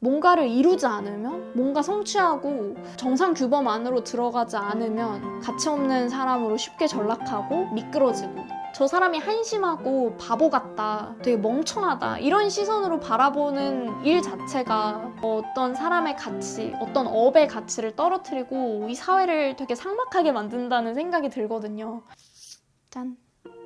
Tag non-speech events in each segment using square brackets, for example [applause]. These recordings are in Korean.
뭔가를 이루지 않으면 뭔가 성취하고 정상 규범 안으로 들어가지 않으면 가치 없는 사람으로 쉽게 전락하고 미끄러지고 저 사람이 한심하고 바보 같다, 되게 멍청하다 이런 시선으로 바라보는 일 자체가 어떤 사람의 가치, 어떤 업의 가치를 떨어뜨리고 이 사회를 되게 삭막하게 만든다는 생각이 들거든요. 짠.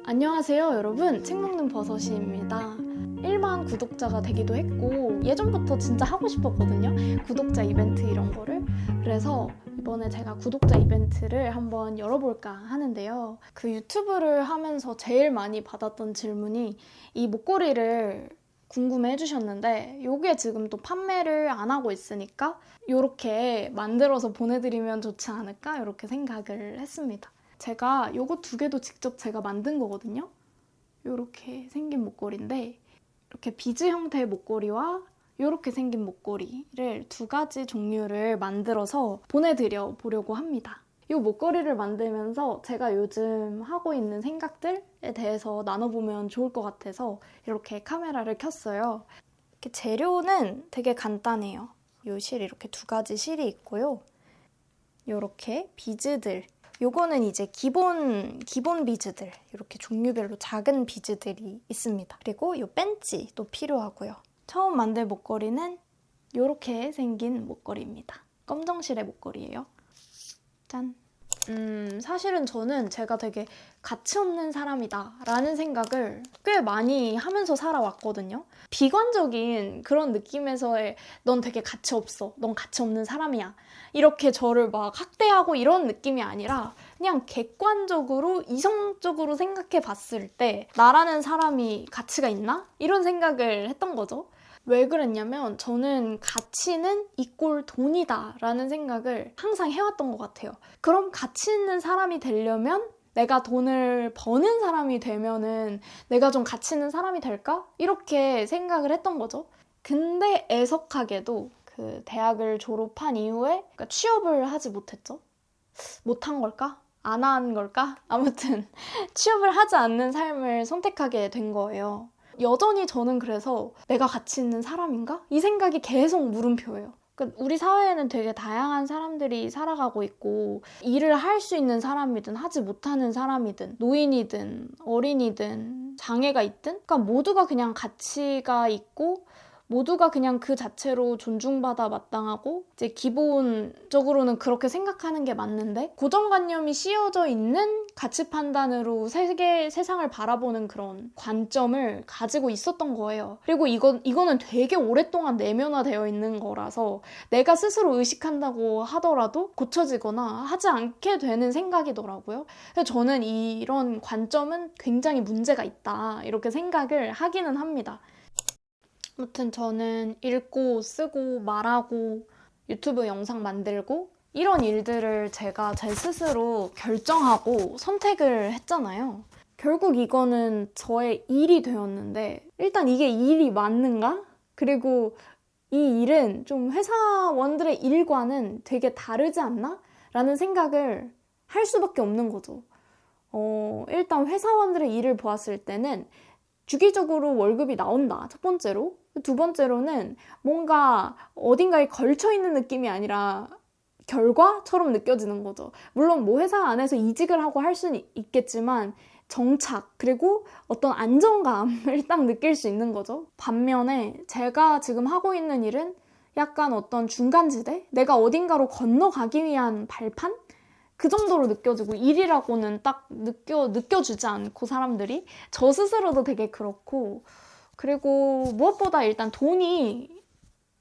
안녕하세요, 여러분. 책 먹는 버섯이입니다. 1만 구독자가 되기도 했고 예전부터 진짜 하고 싶었거든요. 구독자 이벤트 이런 거를. 그래서 이번에 제가 구독자 이벤트를 한번 열어볼까 하는데요. 그 유튜브를 하면서 제일 많이 받았던 질문이 이 목걸이를 궁금해 해주셨는데 이게 지금 또 판매를 안 하고 있으니까 이렇게 만들어서 보내드리면 좋지 않을까 이렇게 생각을 했습니다. 제가 요거 두 개도 직접 제가 만든 거거든요. 이렇게 생긴 목걸이인데 이렇게 비즈 형태의 목걸이와 이렇게 생긴 목걸이를 두 가지 종류를 만들어서 보내드려 보려고 합니다. 이 목걸이를 만들면서 제가 요즘 하고 있는 생각들에 대해서 나눠보면 좋을 것 같아서 이렇게 카메라를 켰어요. 이렇게 재료는 되게 간단해요. 이실 이렇게 두 가지 실이 있고요. 이렇게 비즈들 요거는 이제 기본 기본 비즈들 이렇게 종류별로 작은 비즈들이 있습니다. 그리고 요 벤치도 필요하고요. 처음 만들 목걸이는 이렇게 생긴 목걸이입니다. 검정실의 목걸이에요. 짠. 음, 사실은 저는 제가 되게 가치 없는 사람이다라는 생각을 꽤 많이 하면서 살아왔거든요. 비관적인 그런 느낌에서의 넌 되게 가치 없어. 넌 가치 없는 사람이야. 이렇게 저를 막 학대하고 이런 느낌이 아니라 그냥 객관적으로 이성적으로 생각해 봤을 때 나라는 사람이 가치가 있나? 이런 생각을 했던 거죠. 왜 그랬냐면 저는 가치는 이꼴 돈이다 라는 생각을 항상 해왔던 것 같아요. 그럼 가치 있는 사람이 되려면 내가 돈을 버는 사람이 되면은 내가 좀 가치 있는 사람이 될까? 이렇게 생각을 했던 거죠. 근데 애석하게도 그 대학을 졸업한 이후에 그러니까 취업을 하지 못했죠. 못한 걸까? 안 한 걸까? 아무튼 [laughs] 취업을 하지 않는 삶을 선택하게 된 거예요. 여전히 저는 그래서 내가 가치 있는 사람인가? 이 생각이 계속 물음표예요. 그러니까 우리 사회에는 되게 다양한 사람들이 살아가고 있고 일을 할 수 있는 사람이든 하지 못하는 사람이든 노인이든 어린이든 장애가 있든 그러니까 모두가 그냥 가치가 있고 모두가 그냥 그 자체로 존중받아 마땅하고 이제 기본적으로는 그렇게 생각하는 게 맞는데 고정관념이 씌워져 있는 가치 판단으로 세계 세상을 바라보는 그런 관점을 가지고 있었던 거예요. 그리고 이건 이거는 되게 오랫동안 내면화되어 있는 거라서 내가 스스로 의식한다고 하더라도 고쳐지거나 하지 않게 되는 생각이더라고요. 그래서 저는 이런 관점은 굉장히 문제가 있다 이렇게 생각을 하기는 합니다. 아무튼 저는 읽고 쓰고 말하고 유튜브 영상 만들고 이런 일들을 제가 제 스스로 결정하고 선택을 했잖아요. 결국 이거는 저의 일이 되었는데 일단 이게 일이 맞는가? 그리고 이 일은 좀 회사원들의 일과는 되게 다르지 않나? 라는 생각을 할 수밖에 없는 거죠. 어, 일단 회사원들의 일을 보았을 때는 주기적으로 월급이 나온다. 첫 번째로. 두 번째로는 뭔가 어딘가에 걸쳐 있는 느낌이 아니라 결과처럼 느껴지는 거죠. 물론 뭐 회사 안에서 이직을 하고 할 수는 있겠지만 정착 그리고 어떤 안정감을 [laughs] 딱 느낄 수 있는 거죠. 반면에 제가 지금 하고 있는 일은 약간 어떤 중간지대? 내가 어딘가로 건너가기 위한 발판? 그 정도로 느껴지고 일이라고는 딱 느껴 느껴주지 않고 사람들이 저 스스로도 되게 그렇고 그리고 무엇보다 일단 돈이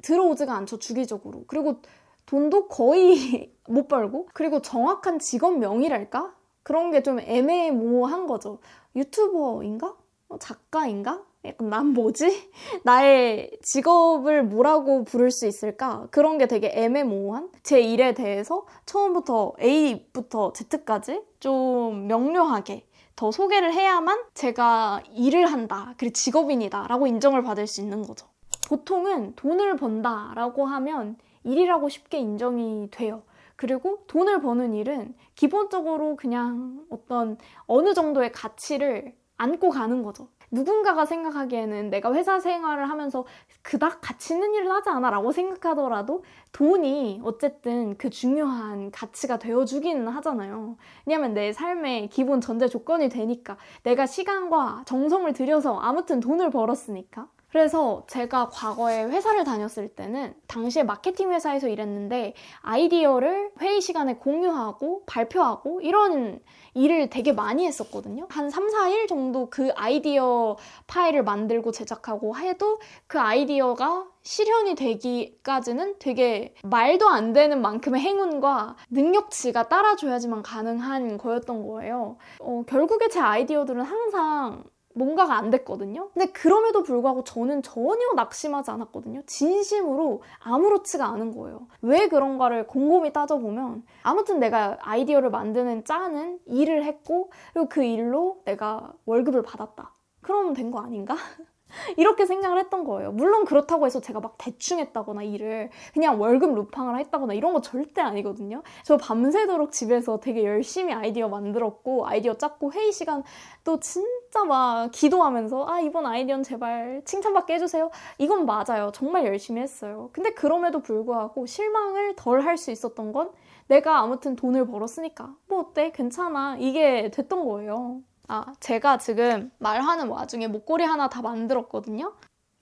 들어오지가 않죠 주기적으로. 그리고 돈도 거의 [laughs] 못 벌고 그리고 정확한 직업 명이랄까? 그런 게 좀 애매모호한 거죠. 유튜버인가? 어, 작가인가 약간 난 뭐지 [laughs] 나의 직업을 뭐라고 부를 수 있을까 그런 게 되게 애매모호한 제 일에 대해서 처음부터 A부터 Z까지 좀 명료하게 더 소개를 해야만 제가 일을 한다, 그리고 직업인이다 라고 인정을 받을 수 있는 거죠. 보통은 돈을 번다 라고 하면 일이라고 쉽게 인정이 돼요. 그리고 돈을 버는 일은 기본적으로 그냥 어떤 어느 정도의 가치를 안고 가는 거죠. 누군가가 생각하기에는 내가 회사 생활을 하면서 그닥 가치 있는 일을 하지 않아 라고 생각하더라도 돈이 어쨌든 그 중요한 가치가 되어주기는 하잖아요. 왜냐면 내 삶의 기본 전제 조건이 되니까 내가 시간과 정성을 들여서 아무튼 돈을 벌었으니까. 그래서 제가 과거에 회사를 다녔을 때는 당시에 마케팅 회사에서 일했는데 아이디어를 회의 시간에 공유하고 발표하고 이런 일을 되게 많이 했었거든요. 한 3, 4일 정도 그 아이디어 파일을 만들고 제작하고 해도 그 아이디어가 실현이 되기까지는 되게 말도 안 되는 만큼의 행운과 능력치가 따라줘야지만 가능한 거였던 거예요. 어, 결국에 제 아이디어들은 항상 뭔가가 안 됐거든요. 근데 그럼에도 불구하고 저는 전혀 낙심하지 않았거든요. 진심으로 아무렇지가 않은 거예요. 왜 그런가를 곰곰이 따져보면 아무튼 내가 아이디어를 만드는 짜는 일을 했고 그리고 그 일로 내가 월급을 받았다. 그러면 된 거 아닌가? [laughs] 이렇게 생각을 했던 거예요. 물론 그렇다고 해서 제가 막 대충 했다거나 일을 그냥 월급 루팡을 했다거나 이런 거 절대 아니거든요. 저 밤새도록 집에서 되게 열심히 아이디어 만들었고 아이디어 짰고 회의 시간 또 진짜 막 기도하면서 아 이번 아이디어는 제발 칭찬받게 해주세요. 이건 맞아요. 정말 열심히 했어요. 근데 그럼에도 불구하고 실망을 덜 할 수 있었던 건 내가 아무튼 돈을 벌었으니까 뭐 어때 괜찮아 이게 됐던 거예요. 아, 제가 지금 말하는 와중에 목걸이 하나 다 만들었거든요.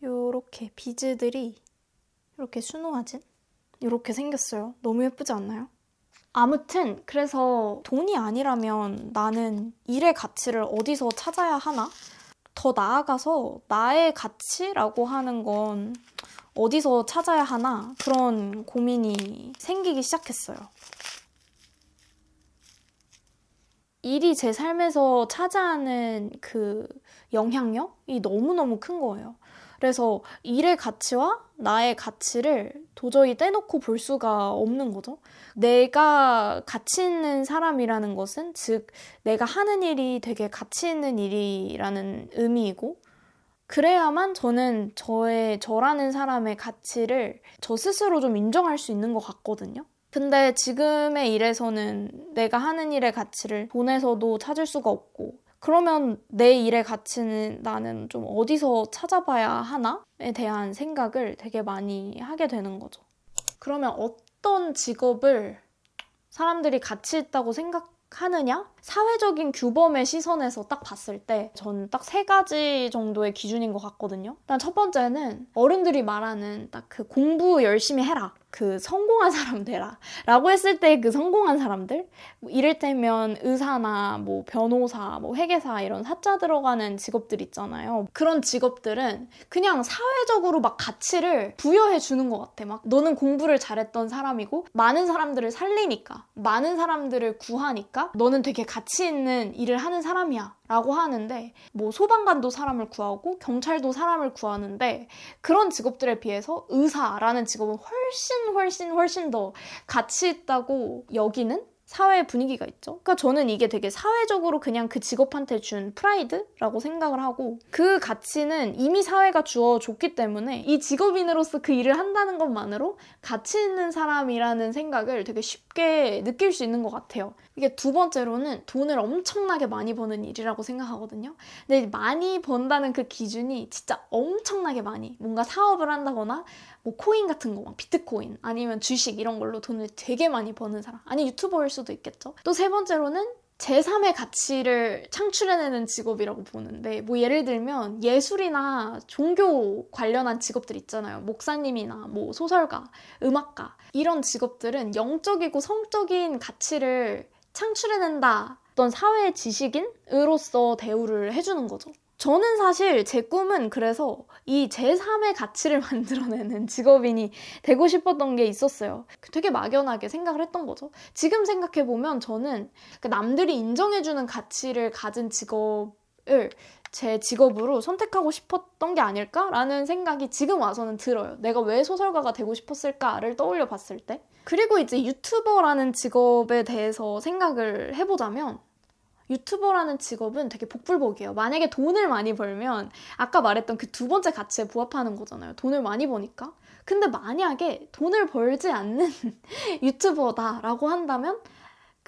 요렇게 비즈들이 이렇게 수놓아진 이렇게 생겼어요. 너무 예쁘지 않나요? 아무튼 그래서 돈이 아니라면 나는 일의 가치를 어디서 찾아야 하나? 더 나아가서 나의 가치라고 하는 건 어디서 찾아야 하나? 그런 고민이 생기기 시작했어요. 일이 제 삶에서 차지하는 그 영향력이 너무너무 큰 거예요. 그래서 일의 가치와 나의 가치를 도저히 떼놓고 볼 수가 없는 거죠. 내가 가치 있는 사람이라는 것은 즉 내가 하는 일이 되게 가치 있는 일이라는 의미이고 그래야만 저는 저의 저라는 사람의 가치를 저 스스로 좀 인정할 수 있는 것 같거든요. 근데 지금의 일에서는 내가 하는 일의 가치를 돈에서도 찾을 수가 없고 그러면 내 일의 가치는 나는 좀 어디서 찾아봐야 하나에 대한 생각을 되게 많이 하게 되는 거죠. 그러면 어떤 직업을 사람들이 가치 있다고 생각하느냐? 사회적인 규범의 시선에서 딱 봤을 때 저는 딱 세 가지 정도의 기준인 것 같거든요. 일단 첫 번째는 어른들이 말하는 딱 그 공부 열심히 해라. 그 성공한 사람 되라. 라고 했을 때 그 성공한 사람들? 뭐 이를테면 의사나 뭐 변호사, 뭐 회계사 이런 사자 들어가는 직업들 있잖아요. 그런 직업들은 그냥 사회적으로 막 가치를 부여해 주는 것 같아. 막 너는 공부를 잘했던 사람이고 많은 사람들을 살리니까, 많은 사람들을 구하니까 너는 되게 가치 있는 일을 하는 사람이야. 라고 하는데, 뭐 소방관도 사람을 구하고 경찰도 사람을 구하는데, 그런 직업들에 비해서 의사라는 직업은 훨씬 훨씬 훨씬 더 가치 있다고 여기는 사회 분위기가 있죠. 그러니까 저는 이게 되게 사회적으로 그냥 그 직업한테 준 프라이드라고 생각을 하고 그 가치는 이미 사회가 주어줬기 때문에 이 직업인으로서 그 일을 한다는 것만으로 가치 있는 사람이라는 생각을 되게 쉽게 느낄 수 있는 것 같아요. 이게 두 번째로는 돈을 엄청나게 많이 버는 일이라고 생각하거든요. 근데 많이 번다는 그 기준이 진짜 엄청나게 많이 뭔가 사업을 한다거나 뭐 코인 같은 거, 막 비트코인 아니면 주식 이런 걸로 돈을 되게 많이 버는 사람 아니 유튜버일 수도 있겠죠. 또 세 번째로는 제3의 가치를 창출해내는 직업이라고 보는데, 뭐 예를 들면 예술이나 종교 관련한 직업들 있잖아요. 목사님이나 뭐 소설가, 음악가. 이런 직업들은 영적이고 성적인 가치를 창출해낸다. 어떤 사회 지식인으로서 대우를 해주는 거죠. 저는 사실 제 꿈은 그래서 이 제3의 가치를 [laughs] 만들어내는 직업인이 되고 싶었던 게 있었어요. 되게 막연하게 생각을 했던 거죠. 지금 생각해보면 저는 그 남들이 인정해주는 가치를 가진 직업을 제 직업으로 선택하고 싶었던 게 아닐까라는 생각이 지금 와서는 들어요. 내가 왜 소설가가 되고 싶었을까를 떠올려 봤을 때. 그리고 이제 유튜버라는 직업에 대해서 생각을 해보자면 유튜버라는 직업은 되게 복불복이에요. 만약에 돈을 많이 벌면 아까 말했던 그 두 번째 가치에 부합하는 거잖아요. 돈을 많이 버니까. 근데 만약에 돈을 벌지 않는 [laughs] 유튜버다라고 한다면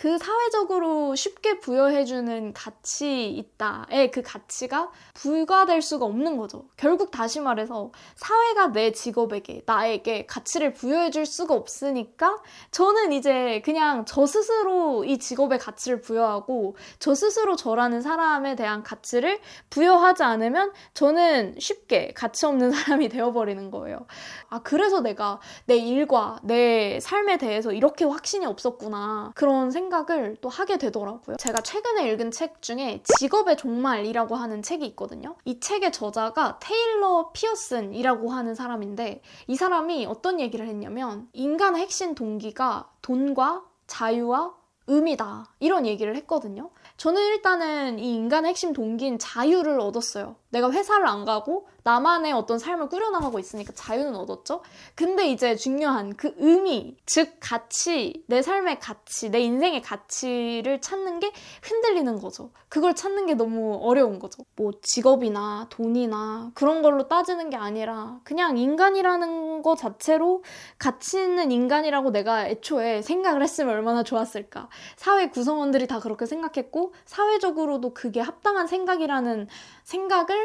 그 사회적으로 쉽게 부여해주는 가치 있다의 그 가치가 불가될 수가 없는 거죠. 결국 다시 말해서 사회가 내 직업에게, 나에게 가치를 부여해줄 수가 없으니까 저는 이제 그냥 저 스스로 이 직업에 가치를 부여하고 저 스스로 저라는 사람에 대한 가치를 부여하지 않으면 저는 쉽게 가치 없는 [laughs] 사람이 되어버리는 거예요. 아, 그래서 내가 내 일과 내 삶에 대해서 이렇게 확신이 없었구나. 그런 생각을 또 하게 되더라고요. 제가 최근에 읽은 책 중에 직업의 종말이라고 하는 책이 있거든요. 이 책의 저자가 테일러 피어슨이라고 하는 사람인데 이 사람이 어떤 얘기를 했냐면 인간의 핵심 동기가 돈과 자유와 의미다. 이런 얘기를 했거든요. 저는 일단은 이 인간의 핵심 동기인 자유를 얻었어요. 내가 회사를 안 가고 나만의 어떤 삶을 꾸려나가고 있으니까 자유는 얻었죠. 근데 이제 중요한 그 의미, 즉 가치, 내 삶의 가치, 내 인생의 가치를 찾는 게 흔들리는 거죠. 그걸 찾는 게 너무 어려운 거죠. 뭐 직업이나 돈이나 그런 걸로 따지는 게 아니라 그냥 인간이라는 거 자체로 가치 있는 인간이라고 내가 애초에 생각을 했으면 얼마나 좋았을까. 사회 구성원들이 다 그렇게 생각했고 사회적으로도 그게 합당한 생각이라는 생각을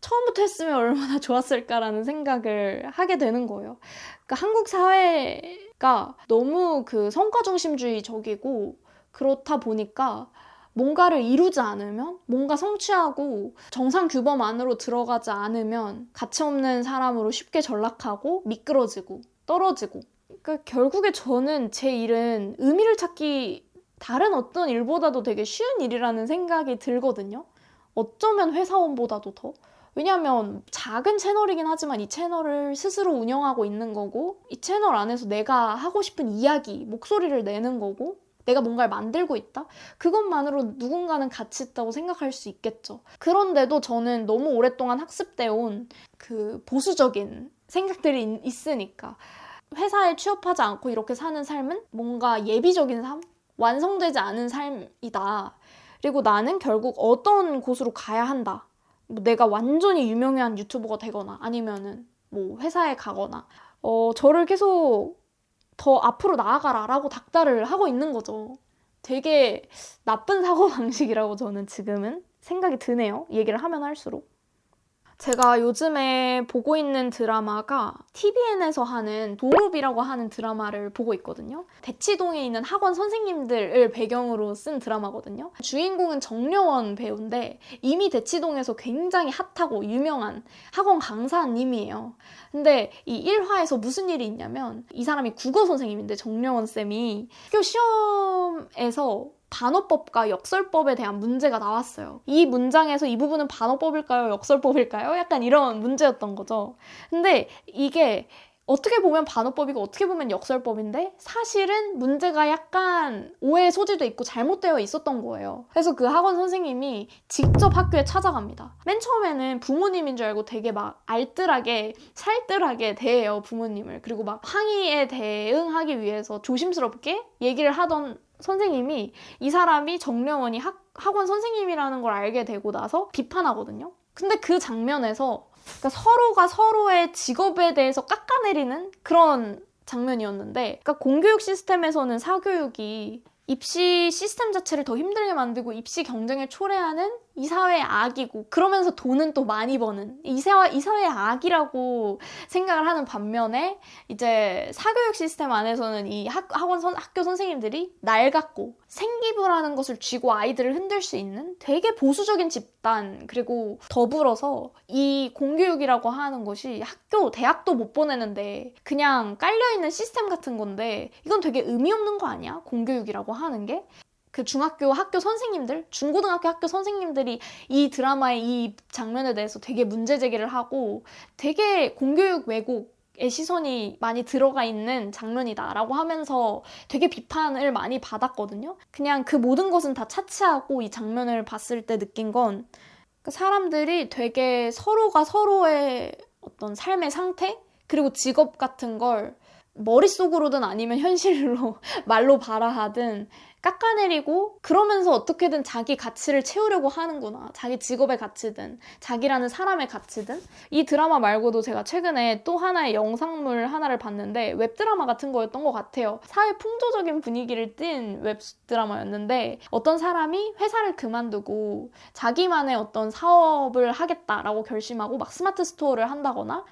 처음부터 했으면 얼마나 [laughs] 좋았을까라는 생각을 하게 되는 거예요. 그러니까 한국 사회가 너무 그 성과 중심주의적이고 그렇다 보니까 뭔가를 이루지 않으면 뭔가 성취하고 정상 규범 안으로 들어가지 않으면 가치 없는 사람으로 쉽게 전락하고 미끄러지고 떨어지고 그러니까 결국에 저는 제 일은 의미를 찾기 다른 어떤 일보다도 되게 쉬운 일이라는 생각이 들거든요. 어쩌면 회사원보다도 더. 왜냐하면 작은 채널이긴 하지만 이 채널을 스스로 운영하고 있는 거고 이 채널 안에서 내가 하고 싶은 이야기, 목소리를 내는 거고 내가 뭔가를 만들고 있다? 그것만으로 누군가는 가치 있다고 생각할 수 있겠죠. 그런데도 저는 너무 오랫동안 학습되어 온그 보수적인 생각들이 있으니까 회사에 취업하지 않고 이렇게 사는 삶은 뭔가 예비적인 삶? 완성되지 않은 삶이다. 그리고 나는 결국 어떤 곳으로 가야 한다. 뭐 내가 완전히 유명한 유튜버가 되거나 아니면은 뭐 회사에 가거나 어 저를 계속 더 앞으로 나아가라라고 닥달을 하고 있는 거죠. 되게 나쁜 사고 방식이라고 저는 지금은 생각이 드네요. 얘기를 하면 할수록. 제가 요즘에 보고 있는 드라마가 TVN에서 하는 도룹이라고 하는 드라마를 보고 있거든요. 대치동에 있는 학원 선생님들을 배경으로 쓴 드라마거든요. 주인공은 정려원 배우인데 이미 대치동에서 굉장히 핫하고 유명한 학원 강사님이에요. 근데 이 1화에서 무슨 일이 있냐면 이 사람이 국어 선생님인데 정려원 쌤이 학교 시험에서 반어법과 역설법에 대한 문제가 나왔어요. 이 문장에서 이 부분은 반어법일까요? 역설법일까요? 약간 이런 문제였던 거죠. 근데 이게 어떻게 보면 반어법이고 어떻게 보면 역설법인데 사실은 문제가 약간 오해의 소지도 있고 잘못되어 있었던 거예요. 그래서 그 학원 선생님이 직접 학교에 찾아갑니다. 맨 처음에는 부모님인 줄 알고 되게 막 알뜰하게 살뜰하게 대해요 부모님을. 그리고 막 항의에 대응하기 위해서 조심스럽게 얘기를 하던 선생님이 이 사람이 정려원이 학, 학원 선생님이라는 걸 알게 되고 나서 비판하거든요. 근데 그 장면에서 그러니까 서로가 서로의 직업에 대해서 깎아내리는 그런 장면이었는데 그러니까 공교육 시스템에서는 사교육이 입시 시스템 자체를 더 힘들게 만들고 입시 경쟁을 초래하는 이 사회의 악이고 그러면서 돈은 또 많이 버는. 이, 사회, 이 사회의 악이라고 생각을 하는 반면에 이제 사교육 시스템 안에서는 이 학, 학원 선, 학교 선생님들이 낡았고 생기부라는 것을 쥐고 아이들을 흔들 수 있는 되게 보수적인 집단 그리고 더불어서 이 공교육이라고 하는 것이 학교 대학도 못 보내는데 그냥 깔려있는 시스템 같은 건데 이건 되게 의미 없는 거 아니야? 공교육이라고 하는 게 그 중학교 학교 선생님들, 중고등학교 학교 선생님들이 이 드라마의 이 장면에 대해서 되게 문제 제기를 하고 되게 공교육 왜곡 의 시선이 많이 들어가 있는 장면이다라고 하면서 되게 비판을 많이 받았거든요. 그냥 그 모든 것은 다 차치하고 이 장면을 봤을 때 느낀 건 사람들이 되게 서로가 서로의 어떤 삶의 상태 그리고 직업 같은 걸 머릿속으로든 아니면 현실로 [laughs] 말로 발화하든 깎아내리고 그러면서 어떻게든 자기 가치를 채우려고 하는구나. 자기 직업의 가치든 자기라는 사람의 가치든 이 드라마 말고도 제가 최근에 또 하나의 영상물 하나를 봤는데 웹드라마 같은 거였던 것 같아요. 사회 풍조적인 분위기를 띈 웹드라마였는데 어떤 사람이 회사를 그만두고 자기만의 어떤 사업을 하겠다라고 결심하고 막 스마트 스토어를 한다거나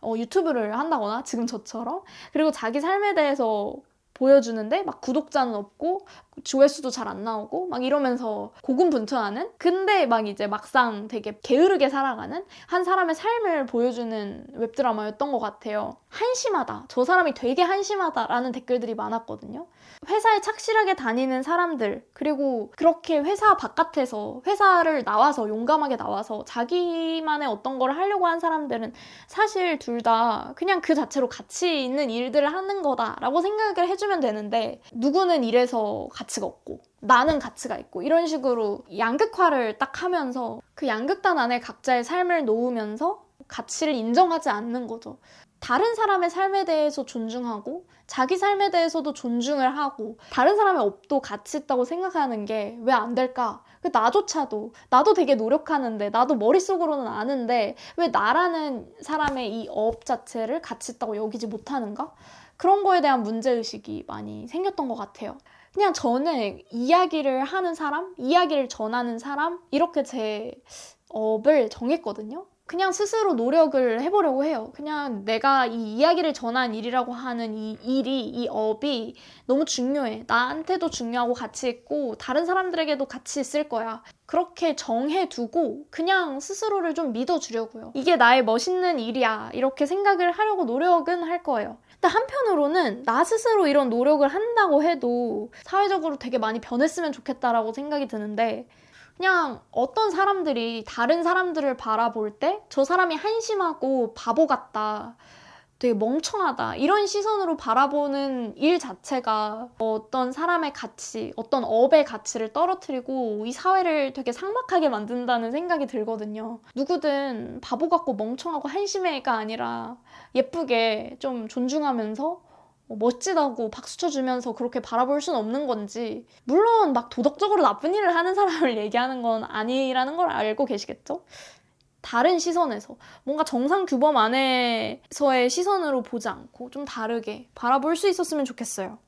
어, 유튜브를 한다거나 지금 저처럼 그리고 자기 삶에 대해서 보여주는데 막 구독자는 없고 조회수도 잘 안 나오고 막 이러면서 고군분투하는 근데 막 이제 막상 되게 게으르게 살아가는 한 사람의 삶을 보여주는 웹드라마였던 것 같아요. 한심하다. 저 사람이 되게 한심하다라는 댓글들이 많았거든요. 회사에 착실하게 다니는 사람들 그리고 그렇게 회사 바깥에서 회사를 나와서 용감하게 나와서 자기만의 어떤 걸 하려고 한 사람들은 사실 둘 다 그냥 그 자체로 가치 있는 일들을 하는 거다라고 생각을 해주면 되는데 누구는 이래서 가치 가 없고 나는 가치가 있고 이런 식으로 양극화를 딱 하면서 그 양극단 안에 각자의 삶을 놓으면서 가치를 인정하지 않는 거죠. 다른 사람의 삶에 대해서 존중하고 자기 삶에 대해서도 존중을 하고 다른 사람의 업도 가치 있다고 생각하는 게 왜 안 될까? 그 나조차도 나도 되게 노력하는데 나도 머릿속으로는 아는데 왜 나라는 사람의 이 업 자체를 가치 있다고 여기지 못하는가? 그런 거에 대한 문제의식이 많이 생겼던 것 같아요. 그냥 저는 이야기를 하는 사람, 이야기를 전하는 사람, 이렇게 제 업을 정했거든요. 그냥 스스로 노력을 해보려고 해요. 그냥 내가 이 이야기를 전한 일이라고 하는 이 일이, 이 업이 너무 중요해. 나한테도 중요하고 가치 있고, 다른 사람들에게도 가치 있을 거야. 그렇게 정해두고, 그냥 스스로를 좀 믿어주려고요. 이게 나의 멋있는 일이야. 이렇게 생각을 하려고 노력은 할 거예요. 근데 한편으로는 나 스스로 이런 노력을 한다고 해도 사회적으로 되게 많이 변했으면 좋겠다라고 생각이 드는데, 그냥 어떤 사람들이 다른 사람들을 바라볼 때 저 사람이 한심하고 바보 같다. 되게 멍청하다. 이런 시선으로 바라보는 일 자체가 어떤 사람의 가치, 어떤 업의 가치를 떨어뜨리고 이 사회를 되게 삭막하게 만든다는 생각이 들거든요. 누구든 바보 같고 멍청하고 한심해가 아니라 예쁘게 좀 존중하면서 뭐 멋지다고 박수 쳐주면서 그렇게 바라볼 수는 없는 건지 물론 막 도덕적으로 나쁜 일을 하는 사람을 [laughs] 얘기하는 건 아니라는 걸 알고 계시겠죠? 다른 시선에서 뭔가 정상 규범 안에서의 시선으로 보지 않고 좀 다르게 바라볼 수 있었으면 좋겠어요.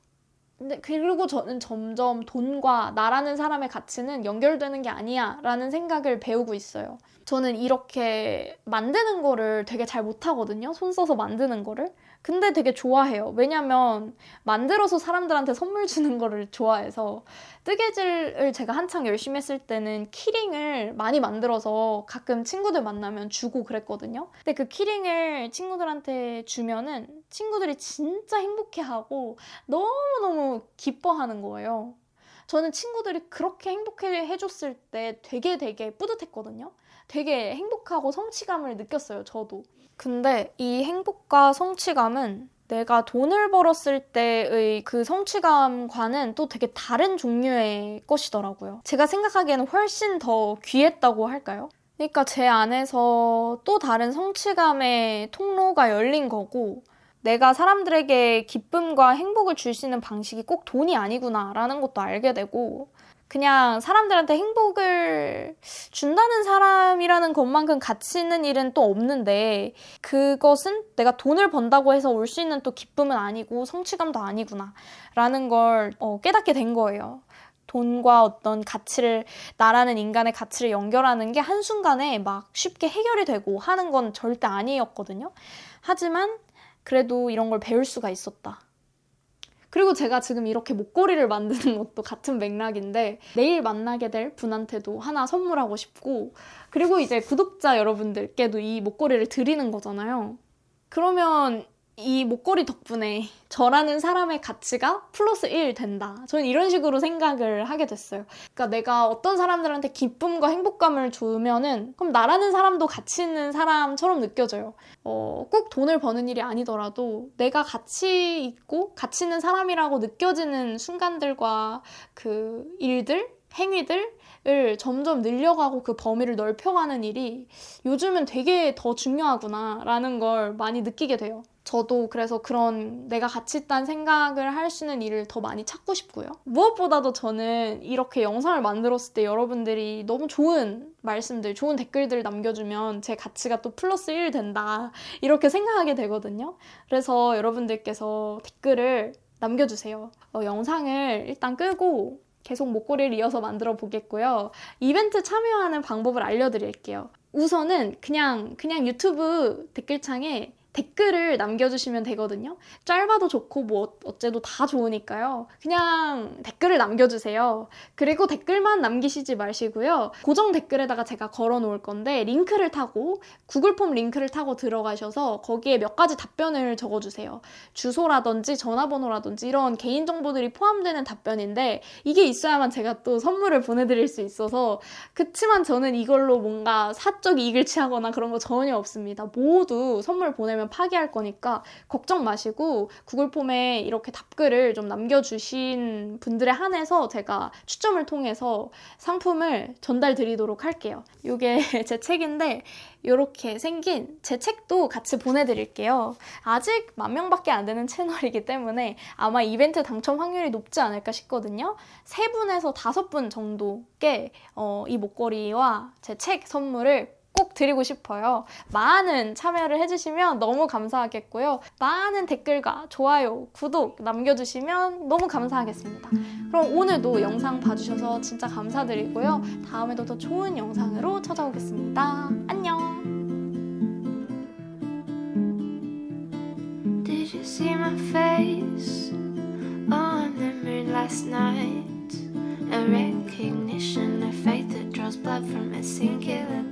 근데 그리고 저는 점점 돈과 나라는 사람의 가치는 연결되는 게 아니야 라는 생각을 배우고 있어요. 저는 이렇게 만드는 거를 되게 잘 못하거든요. 손 써서 만드는 거를. 근데 되게 좋아해요. 왜냐면 만들어서 사람들한테 선물 주는 거를 좋아해서 뜨개질을 제가 한창 열심히 했을 때는 키링을 많이 만들어서 가끔 친구들 만나면 주고 그랬거든요. 근데 그 키링을 친구들한테 주면은 친구들이 진짜 행복해하고 너무너무 기뻐하는 거예요. 저는 친구들이 그렇게 행복해 해줬을 때 되게 되게 뿌듯했거든요. 되게 행복하고 성취감을 느꼈어요, 저도. 근데 이 행복과 성취감은 내가 돈을 벌었을 때의 그 성취감과는 또 되게 다른 종류의 것이더라고요. 제가 생각하기에는 훨씬 더 귀했다고 할까요? 그러니까 제 안에서 또 다른 성취감의 통로가 열린 거고, 내가 사람들에게 기쁨과 행복을 줄 수 있는 방식이 꼭 돈이 아니구나라는 것도 알게 되고, 그냥 사람들한테 행복을 준다는 사람이라는 것만큼 가치 있는 일은 또 없는데 그것은 내가 돈을 번다고 해서 올 수 있는 또 기쁨은 아니고 성취감도 아니구나 라는 걸 어, 깨닫게 된 거예요. 돈과 어떤 가치를 나라는 인간의 가치를 연결하는 게 한순간에 막 쉽게 해결이 되고 하는 건 절대 아니었거든요. 하지만 그래도 이런 걸 배울 수가 있었다. 그리고 제가 지금 이렇게 목걸이를 만드는 [laughs] 것도 같은 맥락인데 내일 만나게 될 분한테도 하나 선물하고 싶고 그리고 이제 구독자 여러분들께도 이 목걸이를 드리는 거잖아요. 그러면 이 목걸이 덕분에 저라는 사람의 가치가 플러스 1 된다. 저는 이런 식으로 생각을 하게 됐어요. 그러니까 내가 어떤 사람들한테 기쁨과 행복감을 주면은 그럼 나라는 사람도 가치 있는 사람처럼 느껴져요. 어, 꼭 돈을 버는 일이 아니더라도 내가 가치 있고 가치 있는 사람이라고 느껴지는 순간들과 그 일들 행위들을 점점 늘려가고 그 범위를 넓혀가는 일이 요즘은 되게 더 중요하구나라는 걸 많이 느끼게 돼요. 저도 그래서 그런 내가 가치 있다는 생각을 할 수 있는 일을 더 많이 찾고 싶고요. 무엇보다도 저는 이렇게 영상을 만들었을 때 여러분들이 너무 좋은 말씀들, 좋은 댓글들 남겨주면 제 가치가 또 플러스 1 된다. 이렇게 생각하게 되거든요. 그래서 여러분들께서 댓글을 남겨주세요. 어, 영상을 일단 끄고 계속 목걸이를 이어서 만들어 보겠고요. 이벤트 참여하는 방법을 알려드릴게요. 우선은 그냥 그냥 유튜브 댓글창에 댓글을 남겨주시면 되거든요. 짧아도 좋고 뭐 어째도 다 좋으니까요. 그냥 댓글을 남겨주세요. 그리고 댓글만 남기시지 마시고요. 고정 댓글에다가 제가 걸어 놓을 건데 링크를 타고 구글 폼 링크를 타고 들어가셔서 거기에 몇 가지 답변을 적어주세요. 주소라든지 전화번호라든지 이런 개인 정보들이 포함되는 답변인데 이게 있어야만 제가 또 선물을 보내드릴 수 있어서 그치만 저는 이걸로 뭔가 사적 이익을 취하거나 그런 거 전혀 없습니다. 모두 선물 보내면 파기할 거니까 걱정 마시고 구글 폼에 이렇게 답글을 좀 남겨주신 분들에 한해서 제가 추첨을 통해서 상품을 전달 드리도록 할게요. 이게 [laughs] 제 책인데 이렇게 생긴 제 책도 같이 보내드릴게요. 아직 만 명밖에 안 되는 채널이기 때문에 아마 이벤트 당첨 확률이 높지 않을까 싶거든요. 세 분에서 다섯 분 정도께 어, 이 목걸이와 제 책 선물을 꼭 드리고 싶어요. 많은 참여를 해주시면 너무 감사하겠고요. 많은 댓글과 좋아요, 구독 남겨주시면 너무 감사하겠습니다. 그럼 오늘도 영상 봐주셔서 진짜 감사드리고요. 다음에도 더 좋은 영상으로 찾아오겠습니다. 안녕! Did you see my face on the moon last night? A recognition, a faith that draws blood from a singular